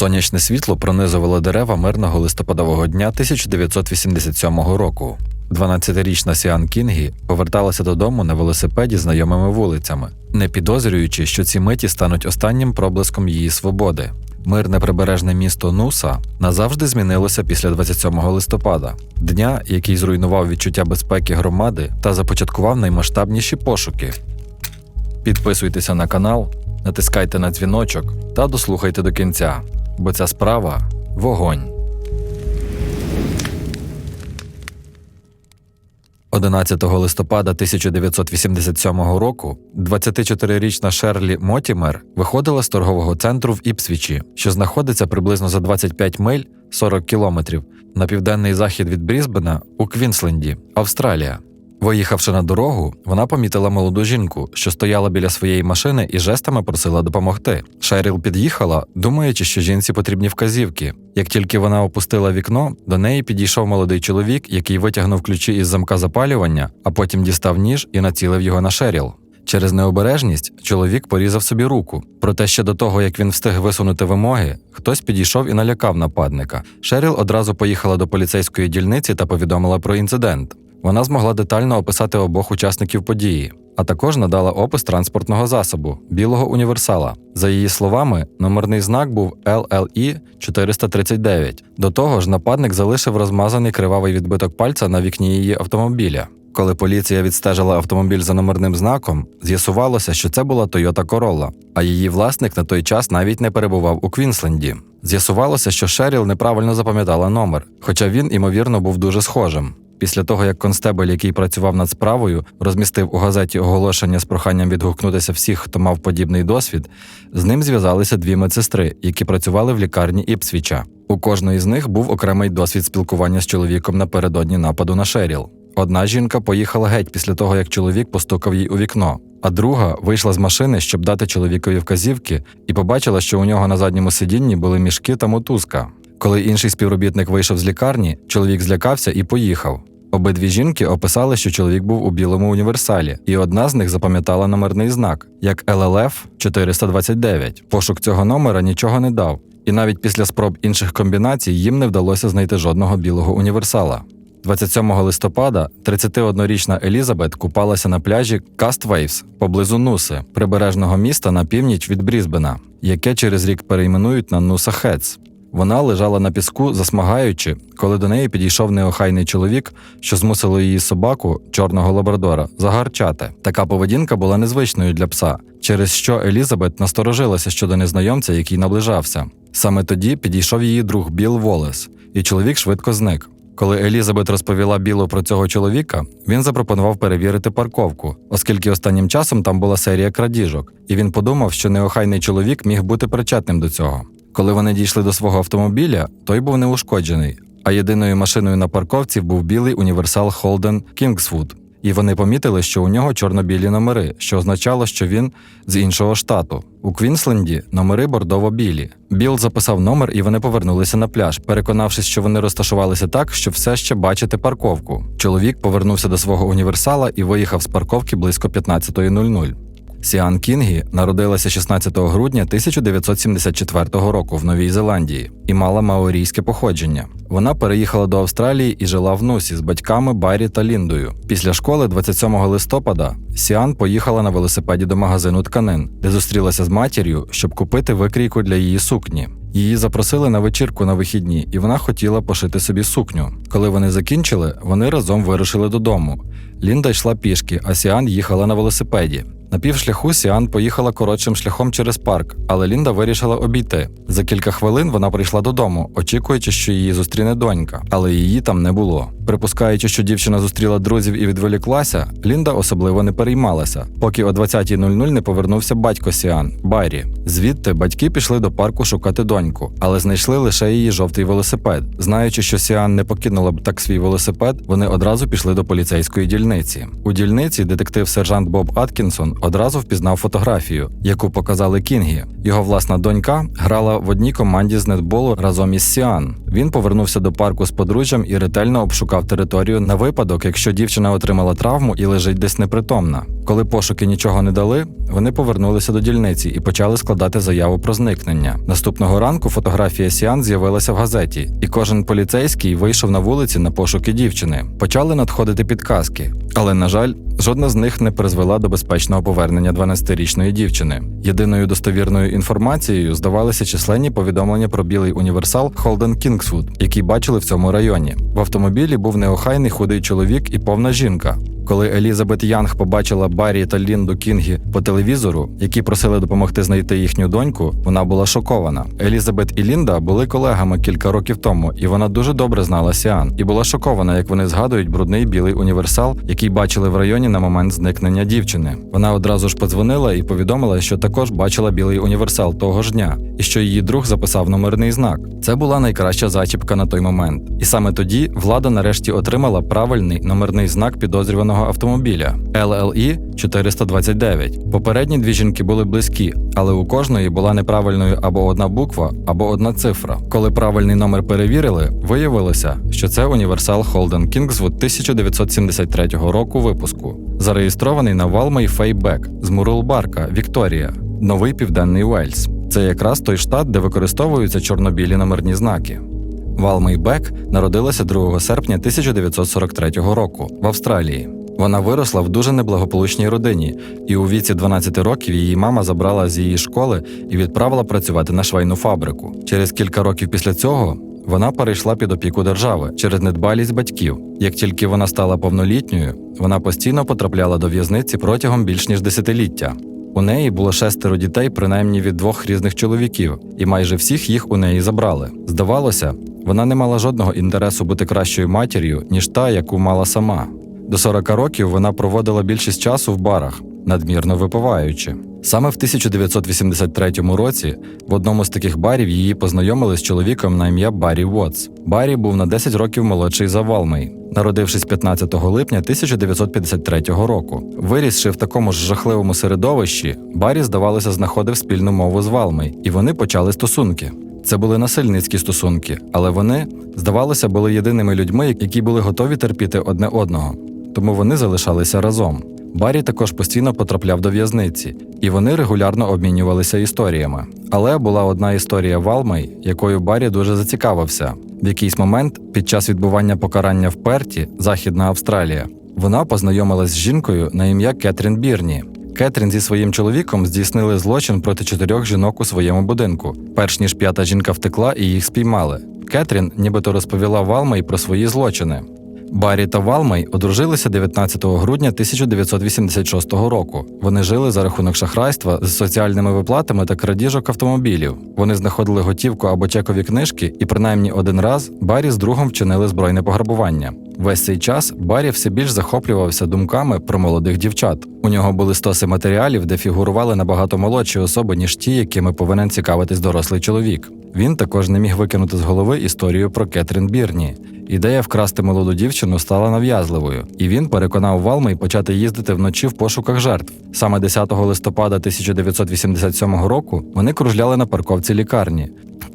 Сонячне світло пронизувало дерева мирного листопадового дня 1987 року. 12-річна Сіан Кінгі поверталася додому на велосипеді знайомими вулицями, не підозрюючи, що ці миті стануть останнім проблиском її свободи. Мирне прибережне місто Нуса назавжди змінилося після 27 листопада, дня, який зруйнував відчуття безпеки громади та започаткував наймасштабніші пошуки. Підписуйтеся на канал, натискайте на дзвіночок та дослухайте до кінця, бо ця справа вогонь. 11 листопада 1987 року 24-річна Шерлі Мотімер виходила з торгового центру в Іпсвічі, що знаходиться приблизно за 25 миль 40 кілометрів на південний захід від Брізбена у Квінсленді, Австралія. Виїхавши на дорогу, вона помітила молоду жінку, що стояла біля своєї машини і жестами просила допомогти. Шеріл під'їхала, думаючи, що жінці потрібні вказівки. Як тільки вона опустила вікно, до неї підійшов молодий чоловік, який витягнув ключі із замка запалювання, а потім дістав ніж і націлив його на Шеріл. Через необережність чоловік порізав собі руку. Проте ще до того, як він встиг висунути вимоги, хтось підійшов і налякав нападника. Шеріл одразу поїхала до поліцейської дільниці та повідомила про інцидент. Вона змогла детально описати обох учасників події, а також надала опис транспортного засобу білого універсала. За її словами, номерний знак був LLE 439. До того ж, нападник залишив розмазаний кривавий відбиток пальця на вікні її автомобіля. Коли поліція відстежила автомобіль за номерним знаком, з'ясувалося, що це була Toyota Corolla, а її власник на той час навіть не перебував у Квінсленді. З'ясувалося, що Шеріл неправильно запам'ятала номер, хоча він, ймовірно, був дуже схожим. Після того, як констебель, який працював над справою, розмістив у газеті оголошення з проханням відгукнутися всіх, хто мав подібний досвід, з ним зв'язалися дві медсестри, які працювали в лікарні Іпсвіча. У кожної з них був окремий досвід спілкування з чоловіком напередодні нападу на Шеріл. Одна жінка поїхала геть після того, як чоловік постукав їй у вікно, а друга вийшла з машини, щоб дати чоловікові вказівки, і побачила, що у нього на задньому сидінні були мішки та мотузка. Коли інший співробітник вийшов з лікарні, чоловік злякався і поїхав. Обидві жінки описали, що чоловік був у білому універсалі, і одна з них запам'ятала номерний знак як LLF 429. Пошук цього номера нічого не дав, і навіть після спроб інших комбінацій їм не вдалося знайти жодного білого універсала. 27 листопада 31-річна Елізабет купалася на пляжі Каствейвс поблизу Нуси, прибережного міста на північ від Брізбена, яке через рік перейменують на Нуса Хец. Вона лежала на піску, засмагаючи, коли до неї підійшов неохайний чоловік, що змусило її собаку, чорного лабрадора, загарчати. Така поведінка була незвичною для пса, через що Елізабет насторожилася щодо незнайомця, який наближався. Саме тоді підійшов її друг Біл Волес, і чоловік швидко зник. Коли Елізабет розповіла Білу про цього чоловіка, він запропонував перевірити парковку, оскільки останнім часом там була серія крадіжок, і він подумав, що неохайний чоловік міг бути причетним до цього. Коли вони дійшли до свого автомобіля, той був неушкоджений, а єдиною машиною на парковці був білий універсал Holden Kingswood. І вони помітили, що у нього чорно-білі номери, що означало, що він з іншого штату. У Квінсленді номери бордово-білі. Біл записав номер, і вони повернулися на пляж, переконавшись, що вони розташувалися так, що все ще бачити парковку. Чоловік повернувся до свого універсала і виїхав з парковки близько 15.00. Сіан Кінгі народилася 16 грудня 1974 року в Новій Зеландії і мала маорійське походження. Вона переїхала до Австралії і жила в Нусі з батьками Барі та Ліндою. Після школи, 27 листопада, Сіан поїхала на велосипеді до магазину тканин, де зустрілася з матір'ю, щоб купити викрійку для її сукні. Її запросили на вечірку на вихідні, і вона хотіла пошити собі сукню. Коли вони закінчили, вони разом вирушили додому. Лінда йшла пішки, а Сіан їхала на велосипеді. На півшляху Сіан поїхала коротшим шляхом через парк, але Лінда вирішила обійти. За кілька хвилин вона прийшла додому, очікуючи, що її зустріне донька, але її там не було. Припускаючи, що дівчина зустріла друзів і відволіклася, Лінда особливо не переймалася, поки о 20.00 не повернувся батько Сіан Баррі. Звідти батьки пішли до парку шукати доньку, але знайшли лише її жовтий велосипед. Знаючи, що Сіан не покинула б так свій велосипед, вони одразу пішли до поліцейської дільниці. У дільниці детектив сержант Боб Аткінсон одразу впізнав фотографію, яку показали Кінгі. Його власна донька грала в одній команді з нетболу разом із Сіан. Він повернувся до парку з подружжям і ретельно обшукав територію на випадок, якщо дівчина отримала травму і лежить десь непритомна. Коли пошуки нічого не дали, вони повернулися до дільниці і почали складати заяву про зникнення. Наступного ранку фотографія Сіан з'явилася в газеті, і кожен поліцейський вийшов на вулиці на пошуки дівчини. Почали надходити підказки, але на жаль, жодна з них не призвела до безпечного повернення 12-річної дівчини. Єдиною достовірною інформацією здавалися численні повідомлення про білий універсал Холден Кінгсвуд, який бачили в цьому районі. В автомобілі був неохайний худий чоловік і повна жінка. Коли Елізабет Янг побачила Баррі та Лінду Кінгі по телевізору, які просили допомогти знайти їхню доньку, вона була шокована. Елізабет і Лінда були колегами кілька років тому, і вона дуже добре знала Сіан і була шокована, як вони згадують брудний білий універсал, який бачили в районі на момент зникнення дівчини. Вона одразу ж подзвонила і повідомила, що також бачила білий універсал того ж дня, і що її друг записав номерний знак. Це була найкраща зачіпка на той момент. І саме тоді влада нарешті отримала правильний номерний знак підозрюваного автомобіля LLE 429. Попередні дві жінки були близькі, але у кожної була неправильною або одна буква, або одна цифра. Коли правильний номер перевірили, виявилося, що це універсал Holden Kingswood 1973 року випуску, зареєстрований на Валмей Фейбек з Мурулбарка, Вікторія, Новий Південний Уельс. Це якраз той штат, де використовуються чорнобілі номерні знаки. Валмей Бек народилася 2 серпня 1943 року в Австралії. Вона виросла в дуже неблагополучній родині, і у віці 12 років її мама забрала з її школи і відправила працювати на швейну фабрику. Через кілька років після цього вона перейшла під опіку держави через недбалість батьків. Як тільки вона стала повнолітньою, вона постійно потрапляла до в'язниці протягом більш ніж десятиліття. У неї було шестеро дітей, принаймні від двох різних чоловіків, і майже всіх їх у неї забрали. Здавалося, вона не мала жодного інтересу бути кращою матір'ю, ніж та, яку мала сама. До 40 років вона проводила більшість часу в барах, надмірно випиваючи. Саме в 1983 році в одному з таких барів її познайомили з чоловіком на ім'я Баррі Вотс. Баррі був на 10 років молодший за Валмей, народившись 15 липня 1953 року. Вирісши в такому ж жахливому середовищі, Баррі, здавалося, знаходив спільну мову з Валмей, і вони почали стосунки. Це були насильницькі стосунки, але вони, здавалося, були єдиними людьми, які були готові терпіти одне одного, тому вони залишалися разом. Баррі також постійно потрапляв до в'язниці, і вони регулярно обмінювалися історіями. Але була одна історія Валмей, якою Баррі дуже зацікавився. В якийсь момент, під час відбування покарання в Перті, Західна Австралія, вона познайомилась з жінкою на ім'я Кетрін Бірні. Кетрін зі своїм чоловіком здійснили злочин проти чотирьох жінок у своєму будинку, перш ніж п'ята жінка втекла і їх спіймали. Кетрін нібито розповіла Валмей про свої злочини. Баррі та Валмай одружилися 19 грудня 1986 року. Вони жили за рахунок шахрайства з соціальними виплатами та крадіжок автомобілів. Вони знаходили готівку або чекові книжки, і принаймні один раз Баррі з другом вчинили збройне пограбування. Весь цей час Баррі все більш захоплювався думками про молодих дівчат. У нього були стоси матеріалів, де фігурували набагато молодші особи, ніж ті, якими повинен цікавитись дорослий чоловік. Він також не міг викинути з голови історію про Кетрін Бірні. Ідея вкрасти молоду дівчину стала нав'язливою, і він переконав Валмей почати їздити вночі в пошуках жертв. Саме 10 листопада 1987 року вони кружляли на парковці лікарні,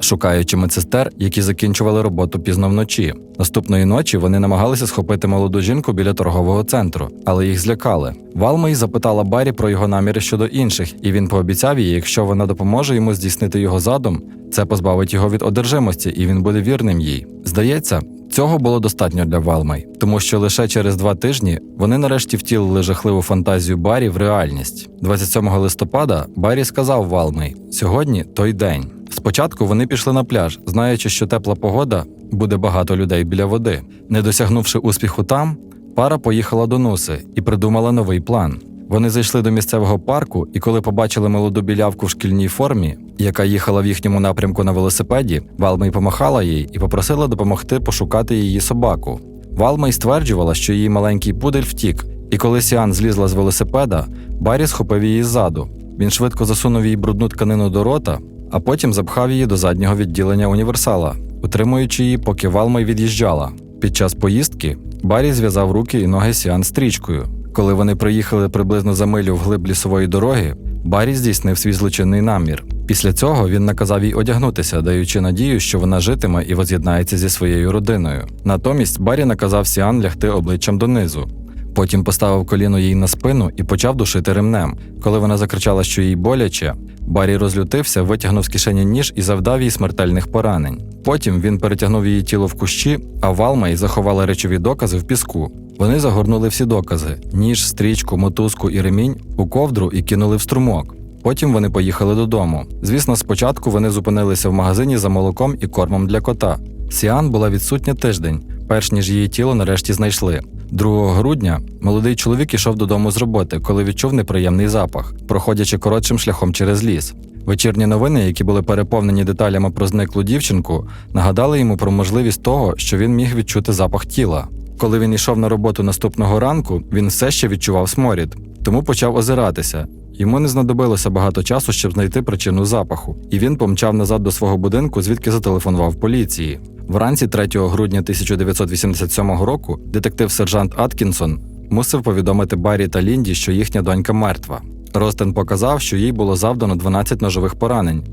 шукаючи медсестер, які закінчували роботу пізно вночі. Наступної ночі вони намагалися схопити молоду жінку біля торгового центру, але їх злякали. Валмей запитала Баррі про його наміри щодо інших, і він пообіцяв їй, якщо вона допоможе йому здійснити його задум, це позбавить його від одержимості, і він буде вірним їй. Здається, Цього було достатньо для Валмей, тому що лише через два тижні вони нарешті втілили жахливу фантазію Барі в реальність. 27 листопада Барі сказав Валмей: сьогодні той день. Спочатку вони пішли на пляж, знаючи, що тепла погода буде багато людей біля води. Не досягнувши успіху там, пара поїхала до Нуси і придумала новий план. Вони зайшли до місцевого парку, і коли побачили молоду білявку в шкільній формі, яка їхала в їхньому напрямку на велосипеді, Валмей помахала їй і попросила допомогти пошукати її собаку. Валмей стверджувала, що її маленький пудель втік, і коли Сіан злізла з велосипеда, Баррі схопив її ззаду. Він швидко засунув їй брудну тканину до рота, а потім запхав її до заднього відділення універсала, утримуючи її, поки Валмей від'їжджала. Під час поїздки Баррі зв'язав руки і ноги Сіан стрічкою. Коли вони проїхали приблизно за милю вглиб лісової дороги, Баррі здійснив свій злочинний намір. Після цього він наказав їй одягнутися, даючи надію, що вона житиме і воз'єднається зі своєю родиною. Натомість Баррі наказав Сіан лягти обличчям донизу. Потім поставив коліно їй на спину і почав душити ремнем. Коли вона закричала, що їй боляче, Баррі розлютився, витягнув з кишені ніж і завдав їй смертельних поранень. Потім він перетягнув її тіло в кущі, а Валмай заховала речові докази в піску. Вони загорнули всі докази: ніж, стрічку, мотузку і ремінь у ковдру і кинули в струмок. Потім вони поїхали додому. Звісно, спочатку вони зупинилися в магазині за молоком і кормом для кота. Сіан була відсутня тиждень, перш ніж її тіло нарешті знайшли. 2 грудня молодий чоловік ішов додому з роботи, коли відчув неприємний запах, проходячи коротшим шляхом через ліс. Вечірні новини, які були переповнені деталями про зниклу дівчинку, нагадали йому про можливість того, що він міг відчути запах тіла. Коли він йшов на роботу наступного ранку, він все ще відчував сморід, тому почав озиратися. Йому не знадобилося багато часу, щоб знайти причину запаху, і він помчав назад до свого будинку, звідки зателефонував поліції. Вранці 3 грудня 1987 року детектив сержант Аткінсон мусив повідомити Баррі та Лінді, що їхня донька мертва. Ростен показав, що їй було завдано 12 ножових поранень.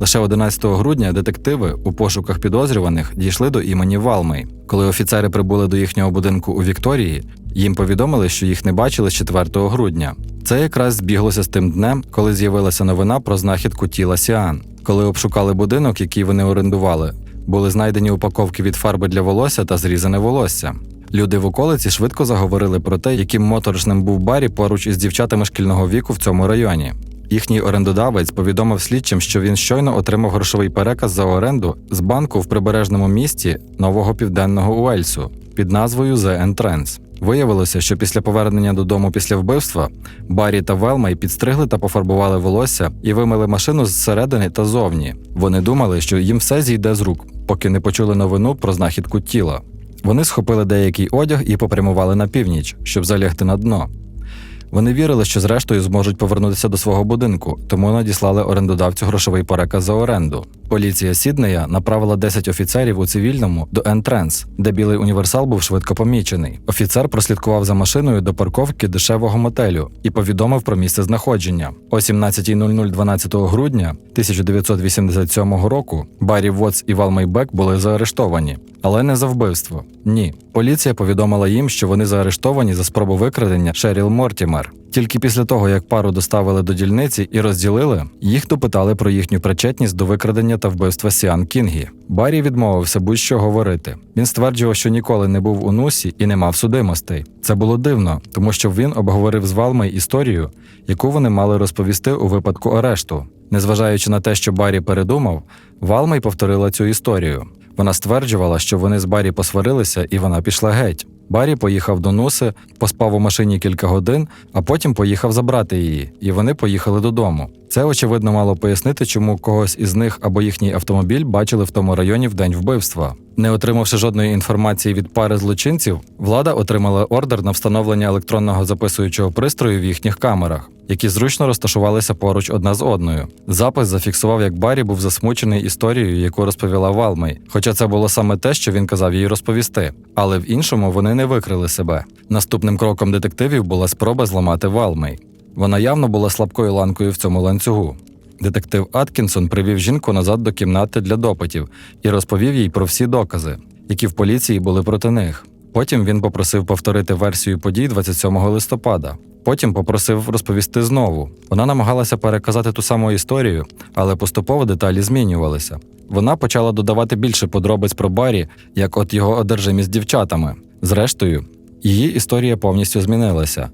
Лише 11 грудня детективи у пошуках підозрюваних дійшли до імені Валмей. Коли офіцери прибули до їхнього будинку у Вікторії, їм повідомили, що їх не бачили з 4 грудня. Це якраз збіглося з тим днем, коли з'явилася новина про знахідку тіла Сіан. Коли обшукали будинок, який вони орендували, були знайдені упаковки від фарби для волосся та зрізане волосся. Люди в околиці швидко заговорили про те, яким моторошним був Барі поруч із дівчатами шкільного віку в цьому районі. Їхній орендодавець повідомив слідчим, що він щойно отримав грошовий переказ за оренду з банку в прибережному місті нового південного Уельсу під назвою The Entrance. Виявилося, що після повернення додому після вбивства Баррі та Велмай підстригли та пофарбували волосся і вимили машину зсередини та зовні. Вони думали, що їм все зійде з рук, поки не почули новину про знахідку тіла. Вони схопили деякий одяг і попрямували на північ, щоб залягти на дно. Вони вірили, що зрештою зможуть повернутися до свого будинку, тому надіслали орендодавцю грошовий переказ за оренду. Поліція Сіднея направила 10 офіцерів у цивільному до Ентренс, де білий універсал був швидко помічений. Офіцер прослідкував за машиною до парковки дешевого мотелю і повідомив про місце знаходження. О 17.00 12 грудня 1987 року Баррі Вотс і Валмей Бек були заарештовані, але не за вбивство. Ні, поліція повідомила їм, що вони заарештовані за спробу викрадення Шеріл Мортімер. Тільки після того, як пару доставили до дільниці і розділили, їх допитали про їхню причетність до викрадення та вбивства Сіан Кінгі. Баррі відмовився будь-що говорити. Він стверджував, що ніколи не був у нусі і не мав судимостей. Це було дивно, тому що він обговорив з Валмей історію, яку вони мали розповісти у випадку арешту. Незважаючи на те, що Баррі передумав, Валмей повторила цю історію. Вона стверджувала, що вони з Баррі посварилися, і вона пішла геть. Баррі поїхав до Нуси, поспав у машині кілька годин, а потім поїхав забрати її, і вони поїхали додому. Це очевидно мало пояснити, чому когось із них або їхній автомобіль бачили в тому районі в день вбивства. Не отримавши жодної інформації від пари злочинців, влада отримала ордер на встановлення електронного записуючого пристрою в їхніх камерах, які зручно розташувалися поруч одна з одною. Запис зафіксував, як Баррі був засмучений історією, яку розповіла Валмей, хоча це було саме те, що він казав їй розповісти. Але в іншому вони не викрили себе. Наступним кроком детективів була спроба зламати Валмей. Вона явно була слабкою ланкою в цьому ланцюгу. Детектив Аткінсон привів жінку назад до кімнати для допитів і розповів їй про всі докази, які в поліції були проти них. Потім він попросив повторити версію подій 27 листопада. Потім попросив розповісти знову. Вона намагалася переказати ту саму історію, але поступово деталі змінювалися. Вона почала додавати більше подробиць про Баррі, як от його одержимість дівчатами. Зрештою, її історія повністю змінилася.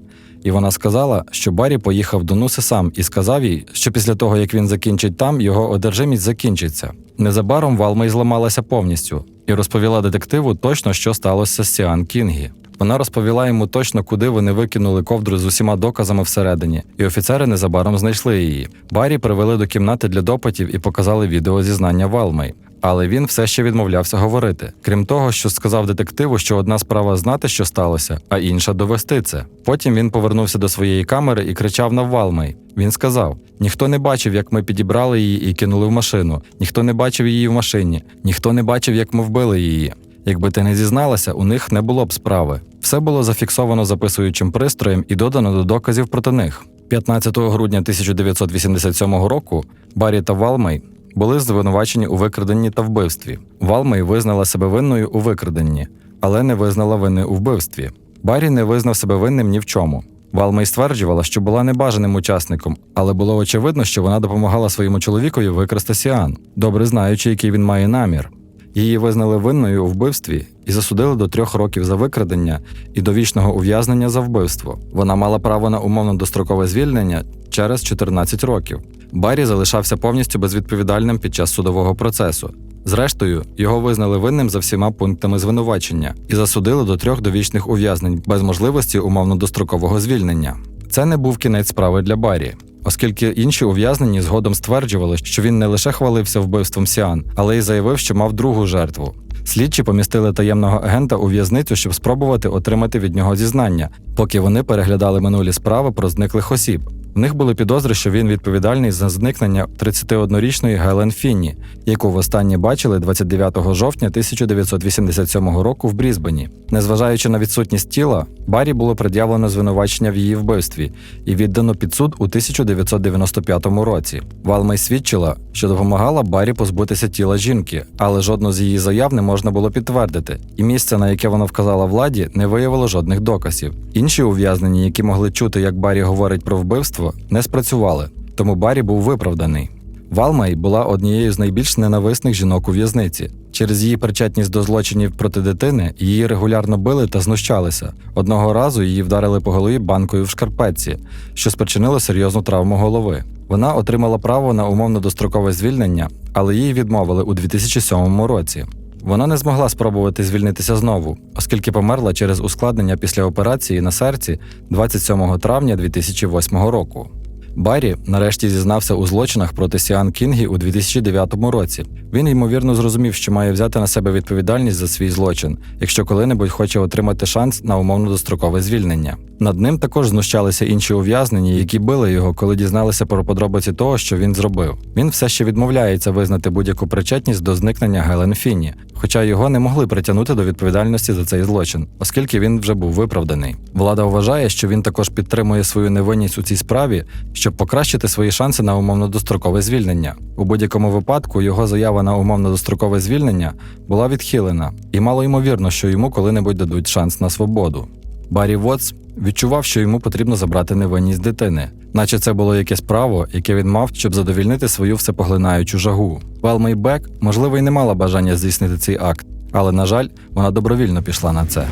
І вона сказала, що Баррі поїхав до Нуси сам і сказав їй, що після того, як він закінчить там, його одержимість закінчиться. Незабаром Валмей зламалася повністю і розповіла детективу точно, що сталося з Сіан Кінгі. Вона розповіла йому точно, куди вони викинули ковдру з усіма доказами всередині, і офіцери незабаром знайшли її. Баррі привели до кімнати для допитів і показали відео зізнання Валмей. Але він все ще відмовлявся говорити. Крім того, що сказав детективу, що одна справа знати, що сталося, а інша довести це. Потім він повернувся до своєї камери і кричав на Валмей. Він сказав: ніхто не бачив, як ми підібрали її і кинули в машину, ніхто не бачив її в машині, ніхто не бачив, як ми вбили її. Якби ти не зізналася, у них не було б справи. Все було зафіксовано записуючим пристроєм і додано до доказів проти них. 15 грудня 1987 року Баррі та Валмей були звинувачені у викраденні та вбивстві. Валмей визнала себе винною у викраденні, але не визнала вини у вбивстві. Баррі не визнав себе винним ні в чому. Валмей стверджувала, що була небажаним учасником, але було очевидно, що вона допомагала своєму чоловікові викрасти Сіан, добре знаючи, який він має намір. Її визнали винною у вбивстві і засудили до трьох років за викрадення і до вічного ув'язнення за вбивство. Вона мала право на умовно дострокове звільнення через 14 років. Баррі залишався повністю безвідповідальним під час судового процесу. Зрештою, його визнали винним за всіма пунктами звинувачення і засудили до трьох довічних ув'язнень без можливості умовно дострокового звільнення. Це не був кінець справи для Баррі, оскільки інші ув'язнені згодом стверджували, що він не лише хвалився вбивством Сіан, але й заявив, що мав другу жертву. Слідчі помістили таємного агента у в'язницю, щоб спробувати отримати від нього зізнання, поки вони переглядали минулі справи про зниклих осіб. В них були підозри, що він відповідальний за зникнення 31-річної Гелен Фінні, яку востаннє бачили 29 жовтня 1987 року в Брізбені. Незважаючи на відсутність тіла, Баррі було пред'явлено звинувачення в її вбивстві і віддано під суд у 1995 році. Валмей свідчила, що допомагала Баррі позбутися тіла жінки, але жодну з її заяв не можна було підтвердити, і місце, на яке вона вказала владі, не виявило жодних доказів. Інші ув'язнені, які могли чути, як Баррі говорить про вбивство, не спрацювали, тому Баррі був виправданий. Валмай була однією з найбільш ненависних жінок у в'язниці. Через її причетність до злочинів проти дитини її регулярно били та знущалися. Одного разу її вдарили по голові банкою в шкарпетці, що спричинило серйозну травму голови. Вона отримала право на умовно дострокове звільнення, але їй відмовили у 2007 році. Вона не змогла спробувати звільнитися знову, оскільки померла через ускладнення після операції на серці 27 травня 2008 року. Баррі нарешті зізнався у злочинах проти Сіан Кінгі у 2009 році. Він ймовірно зрозумів, що має взяти на себе відповідальність за свій злочин, якщо коли-небудь хоче отримати шанс на умовно дострокове звільнення. Над ним також знущалися інші ув'язнені, які били його, коли дізналися про подробиці того, що він зробив. Він все ще відмовляється визнати будь-яку причетність до зникнення Гелен Фінні, хоча його не могли притягнути до відповідальності за цей злочин, оскільки він вже був виправданий. Влада вважає, що він також підтримує свою невинність у цій справі, щоб покращити свої шанси на умовно дострокове звільнення. У будь-якому випадку його заява на умовно дострокове звільнення була відхилена, і мало ймовірно, що йому коли-небудь дадуть шанс на свободу. Баррі Вотс відчував, що йому потрібно забрати невинність дитини, наче це було якесь право, яке він мав, щоб задовільнити свою всепоглинаючу жагу. Велмей Бек, можливо, й не мала бажання здійснити цей акт, але, на жаль, вона добровільно пішла на це.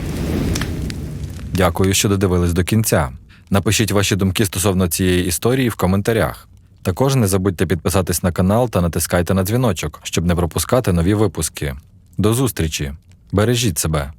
Дякую, що додивились до кінця. Напишіть ваші думки стосовно цієї історії в коментарях. Також не забудьте підписатись на канал та натискайте на дзвіночок, щоб не пропускати нові випуски. До зустрічі! Бережіть себе!